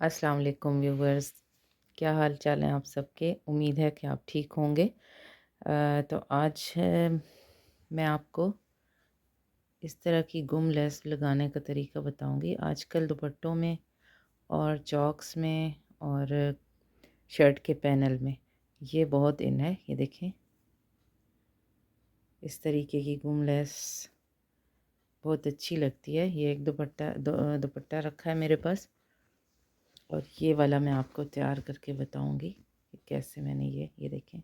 अस्सलाम वालेकुम व्यूवर्स। क्या हाल चाल है आप सबके? उम्मीद है कि आप ठीक होंगे। तो आज मैं आपको इस तरह की गुम लेस लगाने का तरीका बताऊँगी। आजकल दुपट्टों में और चॉक्स में और शर्ट के पैनल में। ये बहुत इन है, ये देखें। इस तरीके की गुम लेस बहुत अच्छी लगती है। ये एक दुपट्टा दुपट्टा रखा है मेरे पास। और ये वाला मैं आपको तैयार करके बताऊँगी कि कैसे मैंने ये ये देखें।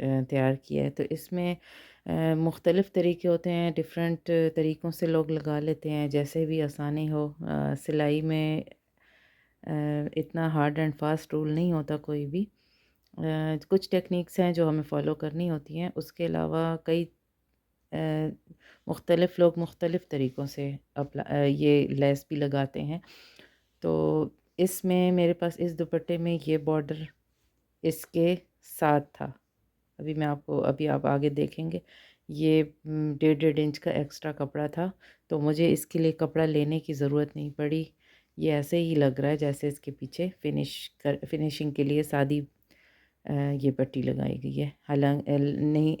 तैयार किया है। तो इसमें मुख्तलिफ़ तरीके होते हैं डिफरेंट तरीक़ों से लोग लगा लेते हैं। जैसे भी आसानी हो सिलाई में इतना हार्ड एंड फास्ट रूल नहीं होता कोई भी। कुछ टेक्निक्स हैं जो हमें फ़ॉलो करनी होती हैं। उसके अलावा कई मुख्तलिफ़ लोग मुख्तलिफ़ तरीक़ों से अपला ये लेस भी लगाते हैं। तो इसमें मेरे पास, इस दुपट्टे में ये बॉर्डर इसके साथ था। अभी मैं आपको, अभी आप आगे देखेंगे। ये डेढ़ डेढ़ इंच का एक्स्ट्रा कपड़ा था तो मुझे इसके लिए कपड़ा लेने की ज़रूरत नहीं पड़ी। ये ऐसे ही लग रहा है जैसे इसके पीछे फिनिश कर, फिनिशिंग के लिए सादी ये पट्टी लगाई गई है। हालाँकि नहीं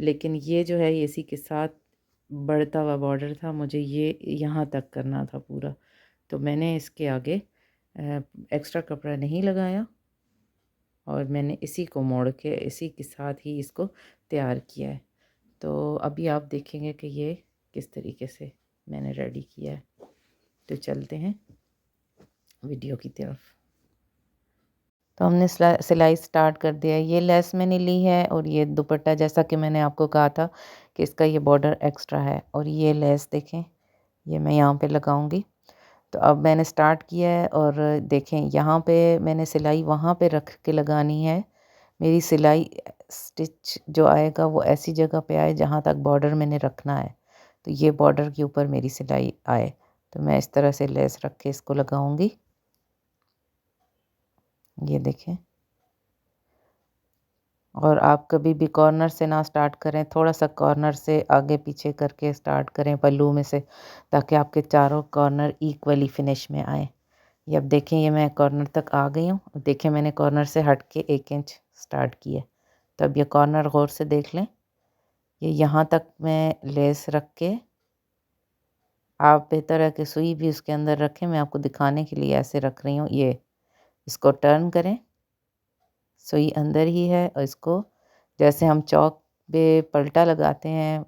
लेकिन ये जो है इसी के साथ बढ़ता हुआ बॉर्डर था, मुझे ये यहाँ तक करना था पूरा। तो मैंने इसके आगे एक्स्ट्रा कपड़ा नहीं लगाया और मैंने इसी को मोड़ के, इसी के साथ ही इसको तैयार किया है। तो अभी आप देखेंगे कि ये किस तरीके से मैंने रेडी किया है। तो चलते हैं वीडियो की तरफ़। तो हमने सिलाई स्टार्ट कर दिया। ये लेस मैंने ली है और ये दुपट्टा, जैसा कि मैंने आपको कहा था कि इसका ये बॉर्डर एक्स्ट्रा है और ये लेस देखें, ये मैं यहाँ पे लगाऊँगी। तो अब मैंने स्टार्ट किया है और देखें, यहाँ पे मैंने सिलाई वहाँ पे रख के लगानी है। मेरी सिलाई स्टिच जो आएगा वो ऐसी जगह पे आए जहाँ तक बॉर्डर मैंने रखना है। तो ये बॉर्डर के ऊपर मेरी सिलाई आए। तो मैं इस तरह से लेस रख के इसको लगाऊँगी। ये देखें। और आप कभी भी कॉर्नर से ना स्टार्ट करें, थोड़ा सा कॉर्नर से आगे पीछे करके स्टार्ट करें पल्लू में से, ताकि आपके चारों कॉर्नर इक्वली फिनिश में आए। ये अब देखें, ये मैं कॉर्नर तक आ गई हूँ। देखें, मैंने कॉर्नर से हट के एक इंच स्टार्ट किया तो अब ये कॉर्नर गौर से देख लें। ये यहाँ तक मैं लेस रख के, आप बेहतर है कि सुई भी उसके अंदर रखें। मैं आपको दिखाने के लिए ऐसे रख रही हूँ। ये इसको टर्न करें। सुई अंदर ही है और इसको जैसे हम चौक पे पलटा लगाते हैं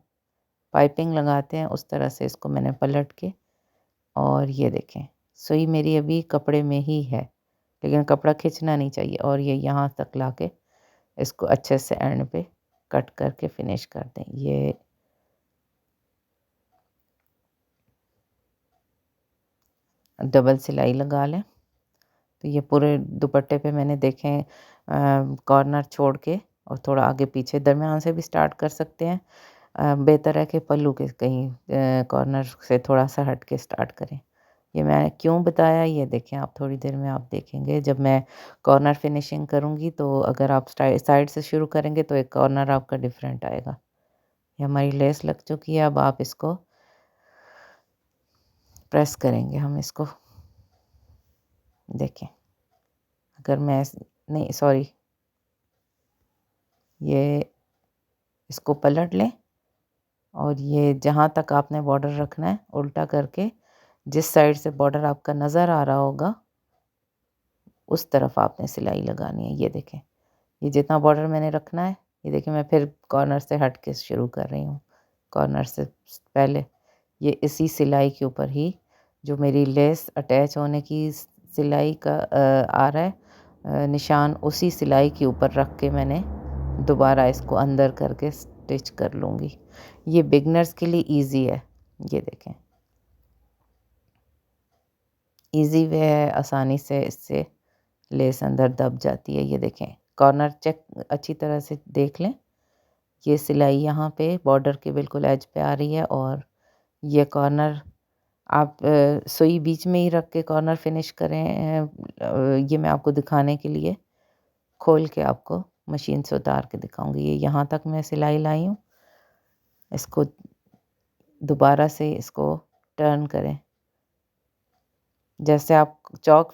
पाइपिंग लगाते हैं, उस तरह से इसको मैंने पलट के और ये देखें। सुई मेरी अभी कपड़े में ही है, लेकिन कपड़ा खींचना नहीं चाहिए और ये यहाँ तक ला के इसको अच्छे से एंड पे कट करके फिनिश कर दें। ये डबल सिलाई लगा लें। तो ये पूरे दुपट्टे पे मैंने देखे कॉर्नर छोड़ के और थोड़ा आगे पीछे दरमियान से भी स्टार्ट कर सकते हैं। बेहतर है कि पल्लू के कहीं कॉर्नर से थोड़ा सा हट के स्टार्ट करें। ये मैंने क्यों बताया, ये देखें, आप थोड़ी देर में आप देखेंगे। जब मैं कॉर्नर फिनिशिंग करूँगी तो अगर आप साइड से शुरू करेंगे तो एक कॉर्नर आपका डिफरेंट आएगा। ये हमारी लेस लग चुकी है, अब आप इसको प्रेस करेंगे, हम इसको देखें। अगर मैं नहीं सॉरी ये इसको पलट लें और ये जहाँ तक आपने बॉर्डर रखना है, उल्टा करके जिस साइड से बॉर्डर आपका नज़र आ रहा होगा, उस तरफ़ आपने सिलाई लगानी है। ये देखें। ये जितना बॉर्डर मैंने रखना है, ये देखें, मैं फिर कॉर्नर से हट के शुरू कर रही हूँ। कॉर्नर से पहले। ये इसी सिलाई के ऊपर ही जो मेरी लेस अटैच होने की सिलाई का आ रहा है। निशान उसी सिलाई के ऊपर रख के मैंने दोबारा इसको अंदर करके स्टिच कर लूँगी। ये बिगनर्स के लिए इजी है, ये देखें। इजी वे है, आसानी से इससे लेस अंदर दब जाती है, ये देखें। कॉर्नर चेक अच्छी तरह से देख लें। ये सिलाई यहाँ पे बॉर्डर के बिल्कुल एज पे आ रही है और ये कॉर्नर आप सुई बीच में ही रख के कॉर्नर फिनिश करें ये मैं आपको दिखाने के लिए खोल के आपको मशीन से उतार के दिखाऊँगी। ये यहाँ तक मैं सिलाई लाई हूँ। इसको दोबारा से इसको टर्न करें। जैसे आप चौक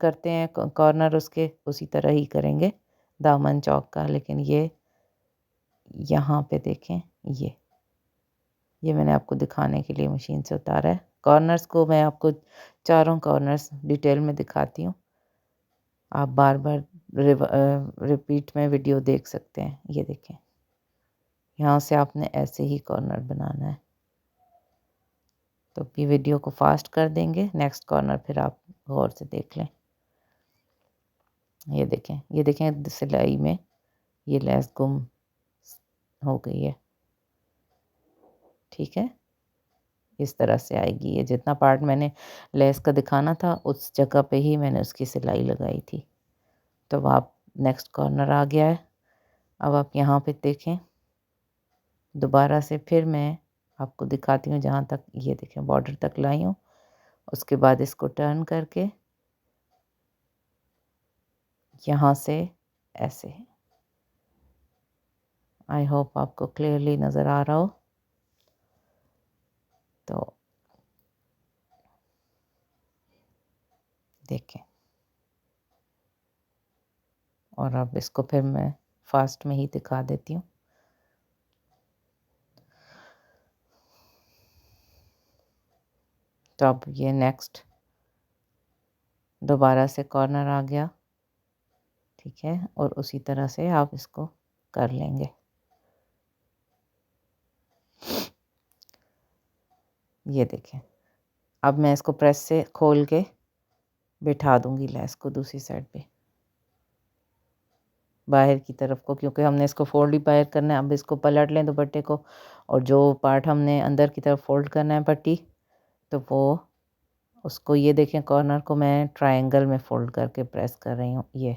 करते हैं कॉर्नर उसके, उसी तरह ही करेंगे, दामन चौक का। लेकिन ये यहाँ पे देखें, ये। ये मैंने आपको दिखाने के लिए मशीन से उतारा है। कॉर्नर्स को मैं आपको चारों कॉर्नर्स डिटेल में दिखाती हूँ। आप बार बार रिपीट में वीडियो देख सकते हैं। ये देखें। यहाँ से आपने ऐसे ही कॉर्नर बनाना है। तो भी वीडियो को फास्ट कर देंगे। नेक्स्ट कॉर्नर फिर आप गौर से देख लें। ये देखें। ये देखें सिलाई में ये लेस गुम हो गई है। ठीक है? इस तरह से आएगी ये। जितना पार्ट मैंने लेस का दिखाना था, उस जगह पे ही मैंने उसकी सिलाई लगाई थी। तो आप नेक्स्ट कॉर्नर आ गया है। अब आप यहाँ पे देखें। दोबारा से फिर मैं आपको दिखाती हूँ जहाँ तक ये देखें बॉर्डर तक लाई हूँ। उसके बाद इसको टर्न करके यहाँ से ऐसे। आई होप आपको क्लियरली नज़र आ रहा हो। तो देखें। और अब इसको फिर मैं फास्ट में ही दिखा देती हूँ। तो अब ये नेक्स्ट दोबारा से कॉर्नर आ गया, ठीक है? और उसी तरह से आप इसको कर लेंगे। ये देखें। अब मैं इसको प्रेस से खोल के बिठा दूँगी लैस को दूसरी साइड पे। बाहर की तरफ़ को, क्योंकि हमने इसको फोल्ड ही बाहर करना है। अब इसको पलट लें दुपट्टे को, और जो पार्ट हमने अंदर की तरफ़ फोल्ड करना है पट्टी तो वो, उसको ये देखें कॉर्नर को मैं ट्रायंगल में फ़ोल्ड करके प्रेस कर रही हूँ, ये।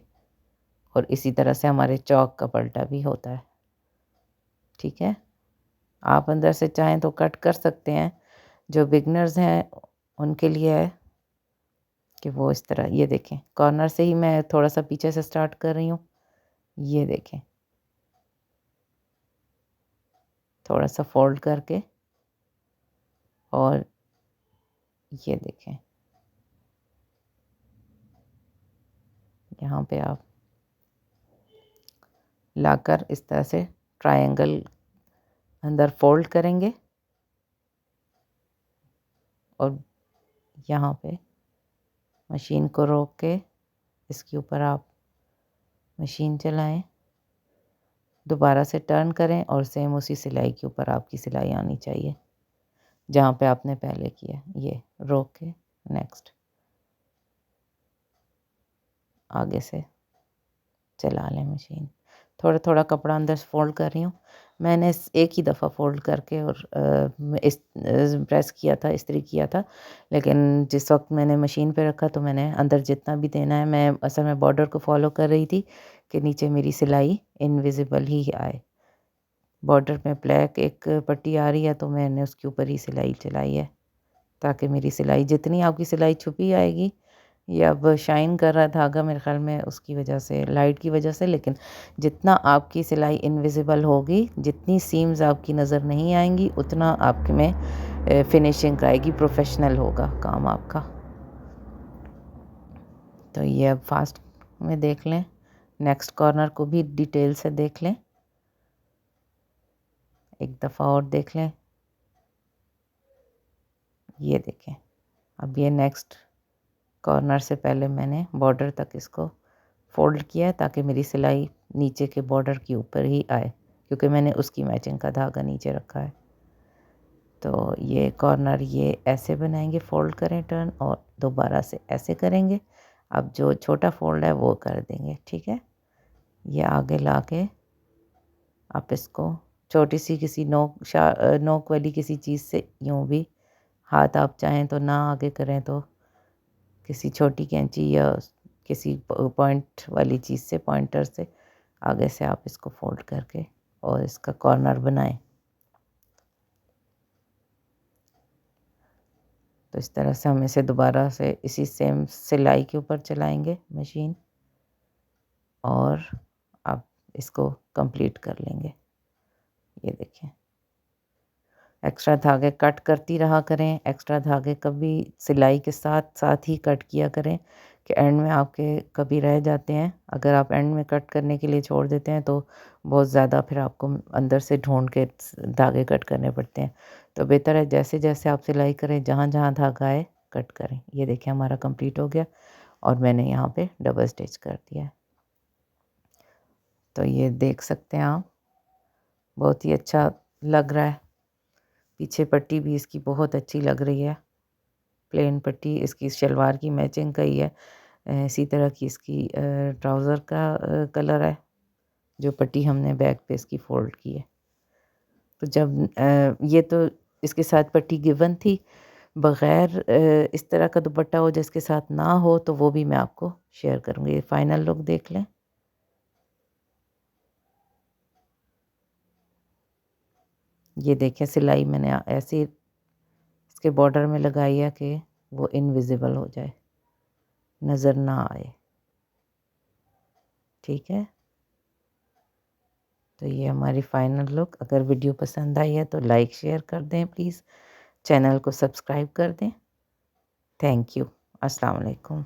और इसी तरह से हमारे चौक का पलटा भी होता है। ठीक है? आप अंदर से चाहें तो कट कर सकते हैं। जो बिगनर्स हैं, उनके लिए है कि वो इस तरह, ये देखें। कॉर्नर से ही मैं थोड़ा सा पीछे से स्टार्ट कर रही हूँ। ये देखें। थोड़ा सा फोल्ड करके और ये देखें। यहाँ पे आप लाकर इस तरह से ट्रायंगल अंदर फोल्ड करेंगे। और यहाँ पे मशीन को रोक के इसके ऊपर आप मशीन चलाएँ। दोबारा से टर्न करें और सेम उसी सिलाई के ऊपर आपकी सिलाई आनी चाहिए, जहाँ पे आपने पहले किया ये रोक के नेक्स्ट आगे से चला लें मशीन। थोड़ा थोड़ा कपड़ा अंदर फोल्ड कर रही हूँ। मैंने एक ही दफ़ा फ़ोल्ड करके और इस प्रेस किया था, इस्त्री किया था। लेकिन जिस वक्त मैंने मशीन पे रखा तो मैंने अंदर जितना भी देना है, मैं असल में बॉर्डर को फॉलो कर रही थी कि नीचे मेरी सिलाई इनविजिबल ही आए। बॉर्डर में ब्लैक एक पट्टी आ रही है तो मैंने उसके ऊपर ही सिलाई चलाई है, ताकि मेरी सिलाई जितनी आपकी सिलाई छुपी आएगी ये अब शाइन कर रहा धागा मेरे ख्याल में उसकी वजह से, लाइट की वजह से, लेकिन जितना आपकी सिलाई इनविजिबल होगी, जितनी सीम्स आपकी नज़र नहीं आएँगी, उतना आपके में फिनिशिंग आएगी प्रोफेशनल होगा काम आपका। तो ये अब फास्ट में देख लें नेक्स्ट कॉर्नर को भी डिटेल से देख लें। एक दफ़ा और देख लें। ये देखें, अब ये नेक्स्ट कॉर्नर से पहले मैंने बॉर्डर तक इसको फोल्ड किया है ताकि मेरी सिलाई नीचे के बॉर्डर के ऊपर ही आए, क्योंकि मैंने उसकी मैचिंग का धागा नीचे रखा है। तो ये कॉर्नर ये ऐसे बनाएँगे, फोल्ड करें टर्न और दोबारा से ऐसे करेंगे। अब जो छोटा फोल्ड है वो कर देंगे, ठीक है? ये आगे ला के आप इसको छोटी सी किसी नोक, शा, नोक वाली किसी चीज़ से यूँ भी हाथ आप चाहें तो ना आगे करें तो किसी छोटी कैंची या किसी पॉइंट वाली चीज़ से, पॉइंटर से आगे से आप इसको फोल्ड करके और इसका कॉर्नर बनाएँ। तो इस तरह से हम इसे दोबारा से इसी सेम सिलाई के ऊपर चलाएँगे मशीन और आप इसको कंप्लीट कर लेंगे। ये देखें एक्स्ट्रा धागे कट करती रहा करें, एक्स्ट्रा धागे कभी सिलाई के साथ साथ ही कट किया करें कि एंड में आपके कभी रह जाते हैं। अगर आप एंड में कट करने के लिए छोड़ देते हैं तो बहुत ज़्यादा फिर आपको अंदर से ढूंढ के धागे कट करने पड़ते हैं। तो बेहतर है जैसे जैसे आप सिलाई करें, जहाँ जहाँ धागा आए, कट करें। ये देखिए हमारा कंप्लीट हो गया और मैंने यहाँ पे डबल स्टिच कर दिया है। तो ये देख सकते हैं आप। बहुत ही अच्छा लग रहा है। पीछे पट्टी भी इसकी बहुत अच्छी लग रही है। प्लेन पट्टी इसकी शलवार की मैचिंग का ही है। इसी तरह की इसकी ट्राउज़र का कलर है, जो पट्टी हमने बैक पे इसकी फ़ोल्ड की है। तो जब ये तो इसके साथ पट्टी गिवन थी, बग़ैर इस तरह का दुपट्टा हो जिसके साथ ना हो तो वो भी मैं आपको शेयर करूँगी। फाइनल लुक देख लें। ये देखें, सिलाई मैंने ऐसे इसके बॉर्डर में लगाई है कि वो इनविजिबल हो जाए। नज़र ना आए। ठीक है? तो ये हमारी फ़ाइनल लुक अगर वीडियो पसंद आई है तो लाइक शेयर कर दें प्लीज़ चैनल को सब्सक्राइब कर दें। थैंक यू अस्सलाम वालेकुम